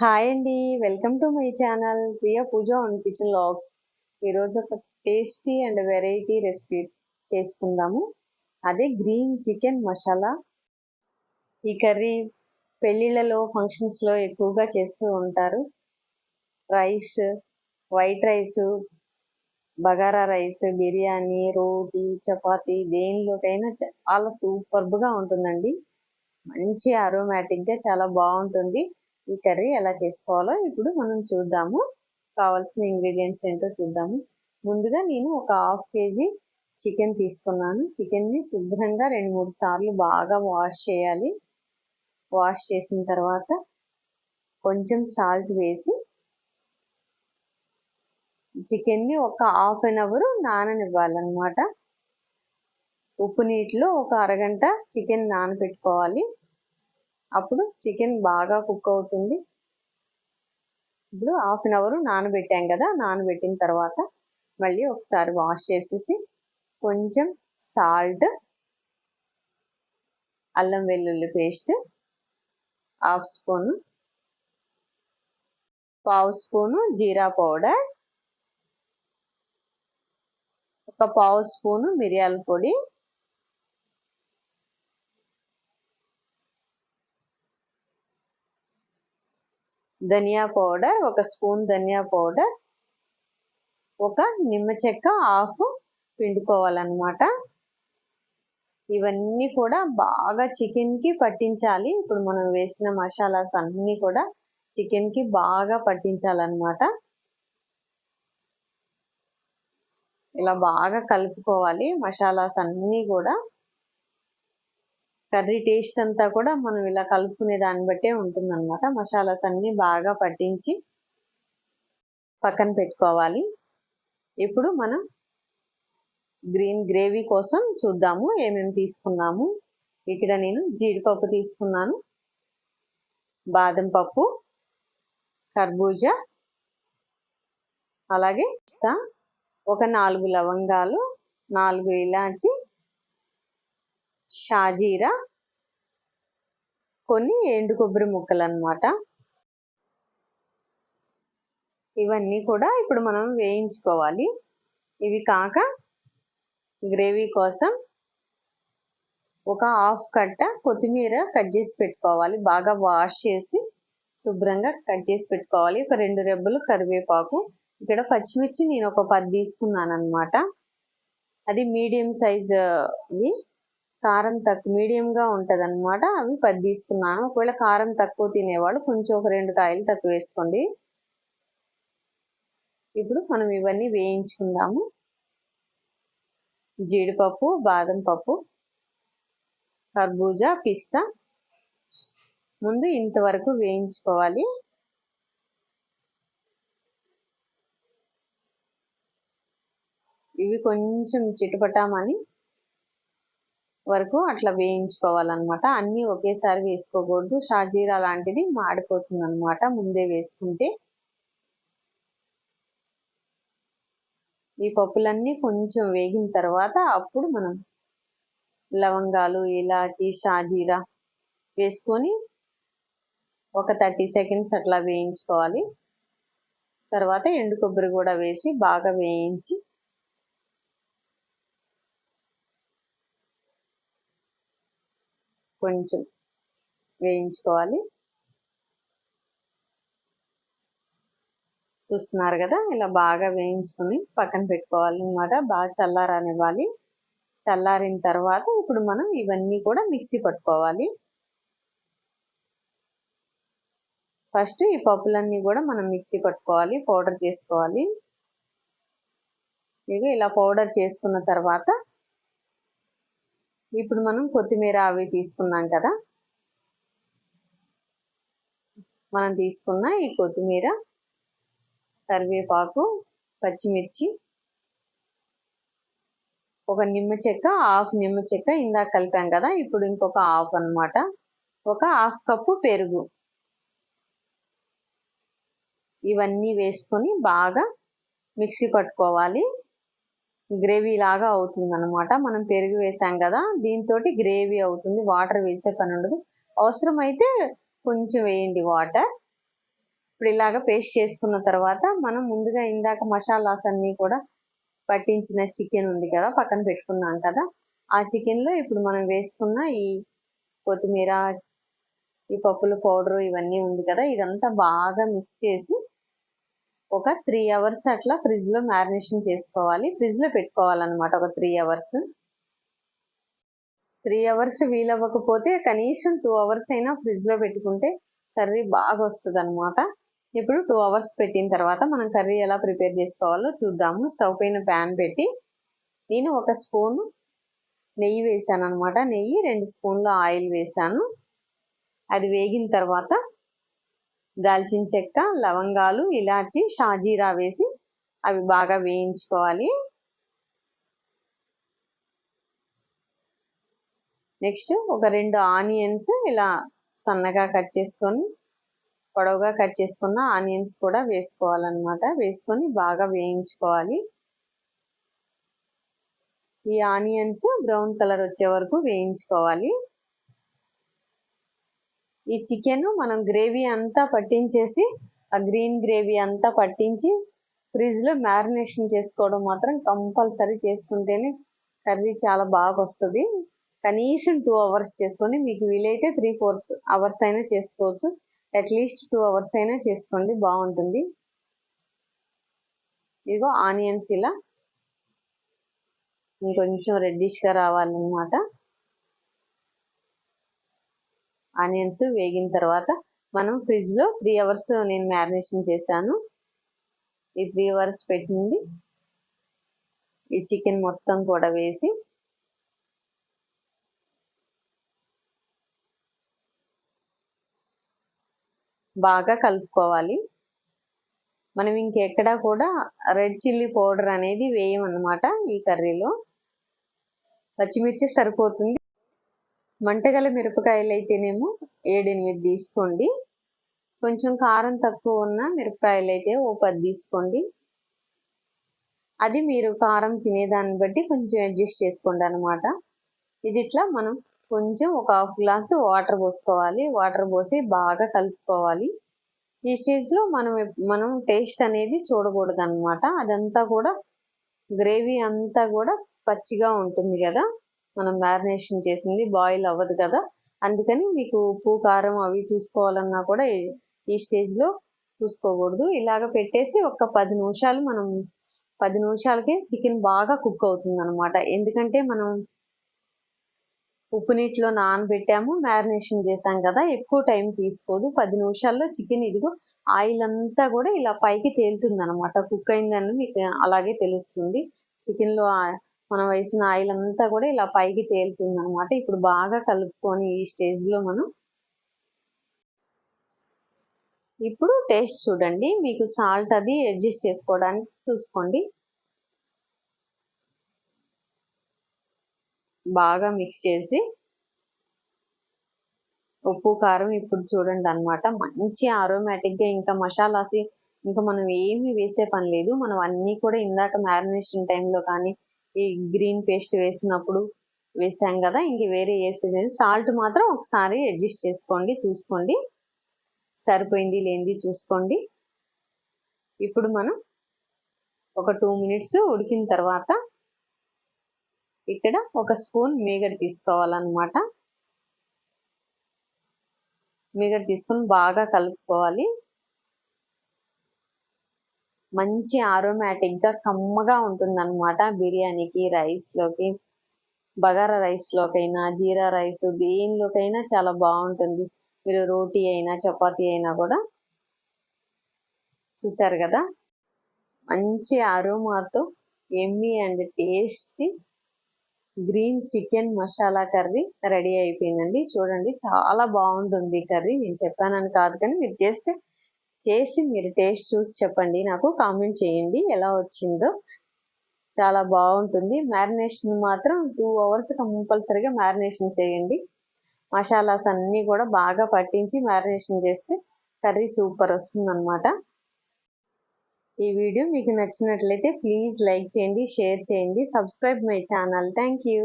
Hi అండి. Welcome to my channel. Priya Pooja on kitchen logs. ఈరోజు ఒక tasty and variety recipe చేసుకుందాము. అదే గ్రీన్ చికెన్ మసాలా. ఈ కర్రీ పెళ్ళిళ్ళలో ఫంక్షన్స్లో ఎక్కువగా చేస్తూ ఉంటారు. Rice white rice bagara rice biryani roti chapati దేనిలోకైనా చాలా సూపర్బ్గా ఉంటుందండి. మంచి అరోమాటిక్గా చాలా బాగుంటుంది. ఈ కర్రీ ఎలా చేసుకోవాలో ఇప్పుడు మనం చూద్దాము. కావాల్సిన ఇంగ్రీడియంట్స్ ఏంటో చూద్దాము. ముందుగా నేను ఒక హాఫ్ కేజీ చికెన్ తీసుకున్నాను. చికెన్ని శుభ్రంగా రెండు మూడు సార్లు బాగా వాష్ చేయాలి. వాష్ చేసిన తర్వాత కొంచెం సాల్ట్ వేసి చికెన్ని ఒక హాఫ్ అన్ అవర్ నాననివ్వాలన్నమాట. ఉప్పు నీటిలో ఒక అరగంట చికెన్ నానబెట్టుకోవాలి అప్పుడు చికెన్ బాగా కుక్ అవుతుంది. ఇప్పుడు హాఫ్ అన్ అవర్ నానబెట్టాం కదా నానబెట్టిన తర్వాత మళ్ళీ ఒకసారి వాష్ చేసేసి కొంచెం సాల్ట్ అల్లం వెల్లుల్లి పేస్ట్ హాఫ్ స్పూన్ పావు స్పూను జీరా పౌడర్ ఒక పావు స్పూను మిరియాల పొడి ధనియా పౌడర్ ఒక స్పూన్ ధనియా పౌడర్ ఒక నిమ్మ చెక్క హాఫ్ పిండుకోవాలన్నమాట. ఇవన్నీ కూడా బాగా చికెన్కి పట్టించాలి. ఇప్పుడు మనం వేసిన మసాలాస్ అన్నీ కూడా చికెన్కి బాగా పట్టించాలన్నమాట. ఇలా బాగా కలుపుకోవాలి మసాలాస్ అన్నీ కూడా. కర్రీ టేస్ట్ అంతా కూడా మనం ఇలా కలుపుకునే దాన్ని బట్టే ఉంటుందన్నమాట. మసాలాస్ అన్నీ బాగా పట్టించి పక్కన పెట్టుకోవాలి. ఇప్పుడు మనం గ్రీన్ గ్రేవీ కోసం చూద్దాము ఏమేమి తీసుకున్నాము. ఇక్కడ నేను జీడిపప్పు తీసుకున్నాను బాదం పప్పు కర్బూజా అలాగే ఒక నాలుగు లవంగాలు నాలుగు ఇలాచి షాజీరా కొన్ని ఎండు కొబ్బరి ముక్కలు అనమాట ఇవన్నీ కూడా ఇప్పుడు మనం వేయించుకోవాలి. ఇవి కాక గ్రేవీ కోసం ఒక హాఫ్ కట్ట కొత్తిమీర కట్ చేసి పెట్టుకోవాలి. బాగా వాష్ చేసి శుభ్రంగా కట్ చేసి పెట్టుకోవాలి. ఒక రెండు రెబ్బలు కరివేపాకు. ఇక్కడ పచ్చిమిర్చి నేను ఒక పది తీసుకున్నాను అనమాట అది మీడియం సైజ్వి కారం తక్కువ మీడియంగా ఉంటుంది అనమాట అవి పది తీసుకున్నాను. ఒకవేళ కారం తక్కువ తినేవాళ్ళు కొంచెం ఒక రెండు కాయలు తక్కువ వేసుకోండి. ఇప్పుడు మనం ఇవన్నీ వేయించుకుందాము. జీడిపప్పు బాదం పప్పు కర్బూజా పిస్తా. ముందు ఇంతవరకు వేయించుకోవాలి. ఇవి కొంచెం చిటపటామని వరకు అట్లా వేయించుకోవాలన్నమాట. అన్నీ ఒకేసారి వేసుకోకూడదు. షాజీరా లాంటిది మాడిపోతుంది అనమాట ముందే వేసుకుంటే. ఈ పప్పులన్నీ కొంచెం వేగిన తర్వాత అప్పుడు మనం లవంగాలు ఇలాచి షాజీరా వేసుకొని ఒక థర్టీ సెకండ్స్ అట్లా వేయించుకోవాలి. తర్వాత ఎండు కొబ్బరి కూడా వేసి బాగా వేయించి కొంచెం వేయించుకోవాలి. చూస్తున్నారు కదా ఇలా బాగా వేయించుకొని పక్కన పెట్టుకోవాలి అనమాట బాగా చల్లారనివ్వాలి. చల్లారిన తర్వాత ఇప్పుడు మనం ఇవన్నీ కూడా మిక్సీ పట్టుకోవాలి. ఫస్ట్ ఈ పప్పులన్నీ కూడా మనం మిక్సీ పట్టుకోవాలి పౌడర్ చేసుకోవాలి. ఇక ఇలా పౌడర్ చేసుకున్న తర్వాత ఇప్పుడు మనం కొత్తిమీర అవి తీసుకున్నాం కదా. మనం తీసుకున్న ఈ కొత్తిమీర కరివేపాకు పచ్చిమిర్చి ఒక నిమ్మ చెక్క హాఫ్ నిమ్మ చెక్క ఇందాక కలిపాం కదా. ఇప్పుడు ఇంకొక హాఫ్ అనమాట ఒక హాఫ్ కప్పు పెరుగు. ఇవన్నీ వేసుకొని బాగా మిక్సీ పట్టుకోవాలి. గ్రేవీ లాగా అవుతుంది అనమాట మనం పెరుగు వేసాం కదా దీంతో గ్రేవీ అవుతుంది వాటర్ వేసే పని ఉండదు. అవసరమైతే కొంచెం వేయండి వాటర్. ఇప్పుడు ఇలాగ పేస్ట్ చేసుకున్న తర్వాత మనం ముందుగా ఇందాక మసాలాస్ అన్నీ కూడా పట్టించిన చికెన్ ఉంది కదా పక్కన పెట్టుకున్నాం కదా ఆ చికెన్లో ఇప్పుడు మనం వేసుకున్న ఈ కొత్తిమీర ఈ పప్పుల పౌడర్ ఇవన్నీ ఉంది కదా ఇదంతా బాగా మిక్స్ చేసి ఒక త్రీ అవర్స్ అట్లా ఫ్రిడ్జ్లో మ్యారినేషన్ చేసుకోవాలి. ఫ్రిడ్జ్లో పెట్టుకోవాలన్నమాట ఒక త్రీ అవర్స్ త్రీ అవర్స్ వీలవ్వకపోతే కనీసం టూ అవర్స్ అయినా ఫ్రిడ్జ్లో పెట్టుకుంటే కర్రీ బాగా వస్తుంది అనమాట ఇప్పుడు టూ అవర్స్ పెట్టిన తర్వాత మనం కర్రీ ఎలా ప్రిపేర్ చేసుకోవాలో చూద్దాము. స్టవ్ పైన ప్యాన్ పెట్టి నేను ఒక స్పూన్ నెయ్యి వేసాను అనమాట నెయ్యి రెండు స్పూన్ల ఆయిల్ వేసాను. అది వేగిన తర్వాత దాల్చిన చెక్క లవంగాలు ఇలాచి షాజీరా వేసి అవి బాగా వేయించుకోవాలి. నెక్స్ట్ ఒక రెండు ఆనియన్స్ ఇలా సన్నగా కట్ చేసుకొని పొడవుగా కట్ చేసుకున్న ఆనియన్స్ కూడా వేసుకోవాలన్నమాట. వేసుకొని బాగా వేయించుకోవాలి. ఈ ఆనియన్స్ బ్రౌన్ కలర్ వచ్చే వరకు వేయించుకోవాలి. ఈ చికెన్ మనం గ్రేవీ అంతా పట్టించేసి ఆ గ్రీన్ గ్రేవీ అంతా పట్టించి ఫ్రిడ్జ్లో మ్యారినేషన్ చేసుకోవడం మాత్రం కంపల్సరీ చేసుకుంటేనే కర్రీ చాలా బాగా వస్తుంది కనీసం టూ అవర్స్ చేసుకొని మీకు వీలైతే త్రీ ఫోర్స్ అవర్స్ అయినా చేసుకోవచ్చు. అట్లీస్ట్ టూ అవర్స్ అయినా చేసుకోండి. బాగుంటుంది. ఇదిగో ఆనియన్స్ ఇలా. ఇంకొంచెం రెడ్డిష్గా రావాలన్నమాట. ఆనియన్స్ వేగిన తర్వాత మనం ఫ్రిడ్జ్లో త్రీ అవర్స్ నేను మ్యారినేషన్ చేశాను. ఈ త్రీ అవర్స్ పెట్టింది. ఈ చికెన్ మొత్తం కూడా వేసి బాగా కలుపుకోవాలి. మనం ఇంకెక్కడా కూడా రెడ్ చిల్లీ పౌడర్ అనేది వేయమన్నమాట ఈ కర్రీలో పచ్చిమిర్చి సరిపోతుంది. మంటగల మిరపకాయలు అయితేనేమో ఏడెనిమిది తీసుకోండి. కొంచెం కారం తక్కువ ఉన్న మిరపకాయలు అయితే ఓ పది తీసుకోండి. అది మీరు కారం తినేదాన్ని బట్టి కొంచెం అడ్జస్ట్ చేసుకోండి అనమాట ఇది ఇట్లా మనం కొంచెం ఒక హాఫ్ గ్లాసు వాటర్ పోసుకోవాలి. వాటర్ పోసి బాగా కలుపుకోవాలి. ఈ స్టేజ్లో మనం మనం టేస్ట్ అనేది చూడకూడదు అనమాట అదంతా కూడా గ్రేవీ అంతా కూడా పచ్చిగా ఉంటుంది కదా. మనం మ్యారినేషన్ చేసింది బాయిల్ అవ్వదు కదా. అందుకని మీకు ఉప్పు కారం అవి చూసుకోవాలన్నా కూడా ఈ స్టేజ్లో చూసుకోకూడదు. ఇలాగ పెట్టేసి ఒక పది నిమిషాలు మనం పది నిమిషాలకే చికెన్ బాగా కుక్ అవుతుంది అనమాట ఎందుకంటే మనం ఉప్పు నీటిలో నానబెట్టాము మ్యారినేషన్ చేసాం కదా ఎక్కువ టైం తీసుకోదు. పది నిమిషాల్లో చికెన్ ఇదిగో ఆయిల్ అంతా కూడా ఇలా పైకి తేలుతుంది అనమాట కుక్ అయిందని మీకు అలాగే తెలుస్తుంది. చికెన్లో మనం వేసిన ఆయిల్ అంతా కూడా ఇలా పైకి తేలుతుంది అనమాట ఇప్పుడు బాగా కలుపుకొని ఈ స్టేజ్లో మనం ఇప్పుడు టేస్ట్ చూడండి. మీకు సాల్ట్ అది అడ్జస్ట్ చేసుకోవడానికి చూసుకోండి. బాగా మిక్స్ చేసి ఉప్పు కారం ఇప్పుడు చూడండి అనమాట మంచి ఆరోమేటిక్గా ఇంకా మసాలాసి ఇంకా మనం ఏమి వేసే పని లేదు. మనం అన్నీ కూడా ఇందాక మ్యారినేషన్ టైంలో కానీ ఈ గ్రీన్ పేస్ట్ వేసినప్పుడు వేసాం కదా ఇంక వేరే వేసేది. సాల్ట్ మాత్రం ఒకసారి అడ్జస్ట్ చేసుకోండి చూసుకోండి. సరిపోయింది లేనిది చూసుకోండి. ఇప్పుడు మనం ఒక టూ మినిట్స్ ఉడికిన తర్వాత ఇక్కడ ఒక స్పూన్ మీగడ తీసుకోవాలన్నమాట. మీగడ తీసుకొని బాగా కలుపుకోవాలి. మంచి ఆరోమాటిక్గా కమ్మగా ఉంటుందన్నమాట బిర్యానీకి రైస్లోకి బగారా రైస్లోకైనా జీరా రైస్ దేనిలోకైనా చాలా బాగుంటుంది. మీరు రోటీ అయినా చపాతీ అయినా కూడా చూసారు కదా? మంచి అరోమాతో yummy and tasty green chicken masala curry ready అయిపోయిందండి. చూడండి చాలా బాగుంటుంది కర్రీ. నేను చెప్పానని కాదు కానీ మీరు చేస్తే చేసి మీరు టేస్ట్ చూసి చెప్పండి. నాకు కామెంట్ చేయండి. ఎలా వచ్చిందో. చాలా బాగుంటుంది. మ్యారినేషన్ మాత్రం టూ అవర్స్ కంపల్సరీగా మ్యారినేషన్ చేయండి. మసాలాస్ అన్నీ కూడా బాగా పట్టించి మ్యారినేషన్ చేస్తే కర్రీ సూపర్ వస్తుందన్నమాట. ఈ వీడియో మీకు నచ్చినట్లయితే ప్లీజ్ లైక్ చేయండి షేర్ చేయండి. Subscribe my channel thank you